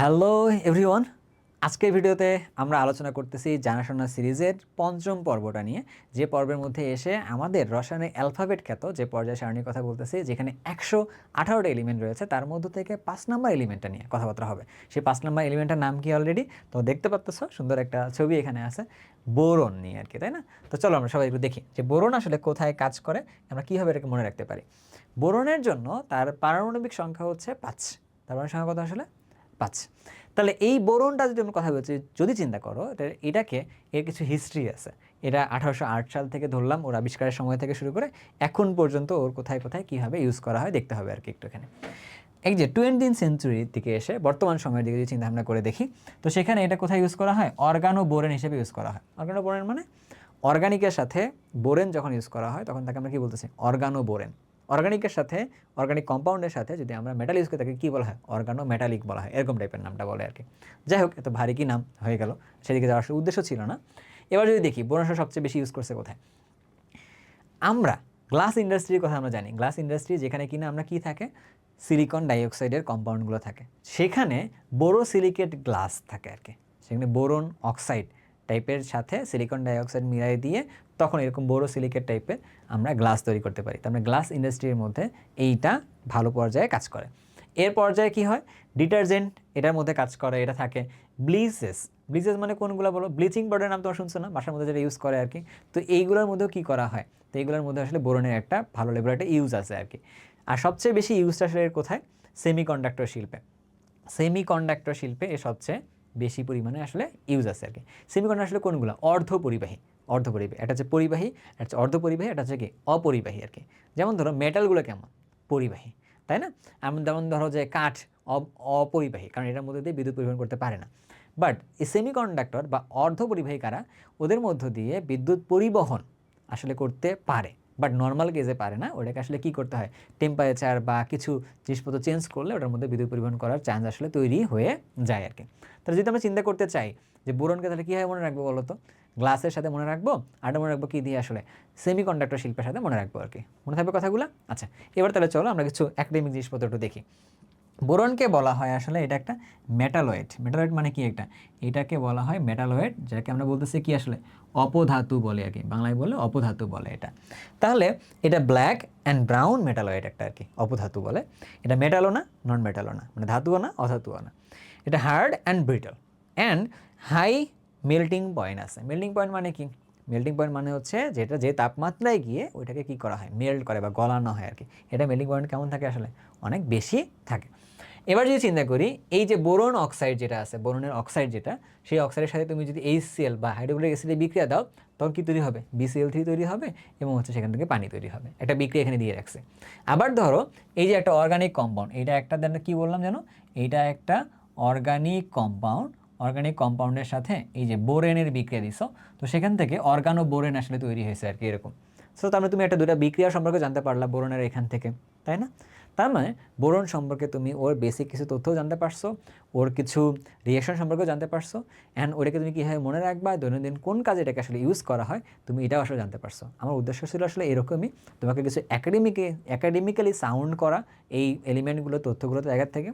Hello everyone আজকের ভিডিওতে আমরা আলোচনা করতেছি জানাশোনা সিরিজের পঞ্চম পর্বটা নিয়ে। যে পর্বের মধ্যে এসে আমাদের রসায়নের অ্যালফাবেট খ্যাত যে পর্যায় সারণীর কথা বলতেছি, যেখানে একশো আঠারোটা এলিমেন্ট রয়েছে, তার মধ্য থেকে পাঁচ নাম্বার এলিমেন্টটা নিয়ে কথাবার্তা হবে। সেই পাঁচ নাম্বার এলিমেন্টের নাম কি অলরেডি তো দেখতে পাচ্ছ সুন্দর একটা ছবি এখানে আছে, বোরন নিয়ে আর কি তাই না? তো চলো আমরা সবাই একটু দেখি যে বোরন আসলে কোথায় কাজ করে, আমরা কীভাবে এটাকে মনে রাখতে পারি। বোরনের জন্য তার পারমাণবিক সংখ্যা হচ্ছে পাঁচ। তার পারমাণবিক সংখ্যা কত আসলে? পাঁচ তাহলে এই বোরনটা যদি আমরা কথা বলছি, যদি চিন্তা করো এটাকে এর কিছু হিস্ট্রি আছে। এটা আঠারোশো আট সাল থেকে ধরলাম, ওর আবিষ্কারের সময় থেকে শুরু করে এখন পর্যন্ত ওর কোথায় কোথায়, কীভাবে ইউজ করা হয় দেখতে হবে আর কি একটুখানি। এই যে টোয়েন্টিন সেঞ্চুরির দিকে এসে, বর্তমান সময়ের দিকে যদি চিন্তা ভাবনা করে দেখি, তো সেখানে এটা কোথায় ইউজ করা হয়? অর্গানো বোরেন হিসেবে ইউজ করা হয়। অর্গানো বোরেন মানে? অর্গানিকের সাথে বোরেন যখন ইউজ করা হয়, তখন তাকে আমরা কি বলতেছি? অর্গানো বোরেন। অর্গানিকের সাথে অর্গানিক কম্পাউন্ডের সাথে যদি আমরা মেটাল ইউজ করে, তাকে কী বলা হয়? অর্গানো মেটালিক বলা হয়। এরকম টাইপের নামটা বলে আর কি যাই হোক, এত ভারী কি নাম হয়ে গেল, সেদিকে যাওয়ার উদ্দেশ্য ছিল না। এবার যদি দেখি বোনাসা সবচেয়ে বেশি ইউজ করছে কোথায়? আমরা গ্লাস ইন্ডাস্ট্রির কথা আমরা জানি। গ্লাস ইন্ডাস্ট্রি যেখানে কিনা আমরা কি থাকে? সিলিকন ডাইঅক্সাইডের কম্পাউন্ডগুলো থাকে। সেখানে বোরো সিলিকেট গ্লাস থাকে আর কি সেখানে বোরন অক্সাইড টাইপের সাথে সিলিকন ডাইঅক্সাইড মিলাই দিয়ে তখন এরকম বোরো সিলিকেট টাইপের আমরা গ্লাস তৈরি করতে পারি। তার মানে গ্লাস ইন্ডাস্ট্রির মধ্যে এইটা ভালো পর্যায়ে কাজ করে। এর পর্যায়ে কি হয়? ডিটারজেন্ট এটার মধ্যে কাজ করে, এটা থাকে ব্লিচেস ব্লিচেস মানে কোনগুলো বলো? ব্লিচিং পাউডার নাম তোমার শুনছো না? বাসার মধ্যে যেটা ইউজ করে আর কি তো এইগুলোর মধ্যেও কী করা হয়? তো এইগুলোর মধ্যে আসলে বোরনের একটা ভালো লেভেলের একটা ইউজ আছে আর কি আর সবচেয়ে বেশি ইউজটা আসলে কোথায়? সেমি কন্ডাক্টর শিল্পে। সেমি কন্ডাক্টর শিল্পে এ সবচেয়ে বেশি পরিমাণে আসলে ইউজ আছে আর কি সেমি আসলে কোনগুলো? অর্ধ পরিবাহী অর্ধ পরিবাহী এটা হচ্ছে পরিবাহী, এটা হচ্ছে অর্ধ পরিবাহী এটা হচ্ছে কি? অপরিবাহী আর কি যেমন ধরো মেটালগুলো কেমন? পরিবাহী, তাই না? এমন যেমন ধরো যে কাঠ অপরিবাহী, কারণ এটার মধ্যে দিয়ে বিদ্যুৎ পরিবহন করতে পারে না। বাট সেমি কন্ডাক্টর বা অর্ধ পরিবাহী কারা? ওদের মধ্য দিয়ে বিদ্যুৎ পরিবহন আসলে করতে পারে। বাট নর্মাল গেজে পারে না। ওটাকে আসলে কি করতে হয়? টেম্পারেচার বা কিছু জিনিসপত্র চেঞ্জ করলে ওটার মধ্যে বিদ্যুৎ পরিবহন করার চান্স আসলে তৈরি হয়ে যায় আর কি তাহলে যদি আমরা চিন্তা করতে চাই যে বোরনকে তাহলে কীভাবে মনে রাখব বলতো? গ্লাসের সাথে মনে রাখব? আর মনে রাখব কী দিয়ে আসলে? সেমি কন্ডাক্টর শিল্পের সাথে মনে রাখব আর কি মনে থাকবে কথাগুলো? আচ্ছা এবার তাহলে চলো আমরা কিছু একাডেমিক জিনিসপত্র একটু দেখি। বোরনকে বলা হয় আসলে এটা একটা মেটালয়েড। মেটালয়েড মানে কি একটা? এটাকে বলা হয় মেটালয়েড, যাকে আমরা বলতেছি কি আসলে? অপধাতু বলে আর কি বাংলায় বলে অপধাতু বলে এটা। তাহলে এটা ব্ল্যাক অ্যান্ড ব্রাউন মেটালয়েড একটা আর কি অপধাতু বলে। এটা মেটালও না, নন মেটালও না। মানে ধাতুও না, অধাতুও না। এটা hard and brittle. And high melting point আছে। মেল্টিং পয়েন্ট মানে কি? মেল্টিং পয়েন্ট মানে হচ্ছে যেটা যে তাপমাত্রায় গিয়ে ওইটাকে কি করা হয়? মেল্ট করে বা গলানো হয় আর কি এটা মেল্টিং পয়েন্ট কেমন থাকে আসলে? অনেক বেশি থাকে। এবার যদি চিন্তা করি, এই যে বোরন অক্সাইড যেটা আছে, বোরনের অক্সাইড যেটা, সেই অক্সাইডের সাথে তুমি যদি এইচসিএল বা হাইড্রোক্লোরিক অ্যাসিডে বিক্রিয়া দাও, তখন কি তৈরি হবে? বিসিএল থ্রি তৈরি হবে এবং হচ্ছে সেখান থেকে পানি তৈরি হবে। একটা বিক্রিয়া এখানে দিয়ে রাখছে। আবার ধরো, এই যে একটা অর্গানিক কম্পাউন্ড এইটা একটা দেন কি বললাম যেন? এইটা একটা অর্গানিক কম্পাউন্ড অর্গানিক কম্পাউন্ডের সাথে এই যে বোরেনের বিক্রিয়া দিছ, তো সেখান থেকে অর্গানো বোরেন আসলে তৈরি হয়েছে আর কি এরকম। সো মানে তুমি একটা দুটা বিক্রিয়া সম্পর্কে জানতে পারলা বোরেনের এখান থেকে, তাই না? তার মানে বোরন সম্পর্কে তুমি ওর বেসিক কিছু তথ্যও জানতে পারছ, ওর কিছু রিয়েকশন সম্পর্কেও জানতে পারছ অ্যান্ড ওটাকে তুমি কীভাবে মনে রাখবা, দৈনন্দিন কোন কাজে এটাকে আসলে ইউজ করা হয়, তুমি এটাও আসলে জানতে পারছ। আমার উদ্দেশ্য ছিল আসলে এরকমই তোমাকে কিছু একাডেমিকে অ্যাকাডেমিক্যালি সাউন্ড করা এই এলিমেন্টগুলো তথ্যগুলো জায়গার থেকে।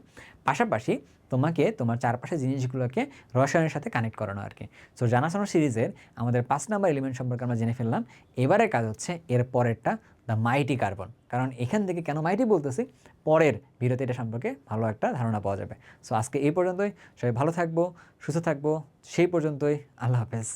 পাশাপাশি তোমাকে তোমার চারপাশে জিনিসগুলোকে রসায়নের সাথে কানেক্ট করানো আর কি। সো জানাশোনা সিরিজের আমাদের পাঁচ নাম্বার এলিমেন্ট সম্পর্কে আমরা জেনে ফেললাম। এবারের কাজ হচ্ছে এর পরেরটা দ্য মাইটি কার্বন কারণ এখান থেকে কেন মাইটি বলতেছি? পরের ভিডিওতে এটা সম্পর্কে ভালো একটা ধারণা পাওয়া যাবে। সো আজকে এই পর্যন্তই। সবাই ভালো থাকব, সুস্থ থাকব। সেই পর্যন্তই। আল্লাহ হাফেজ।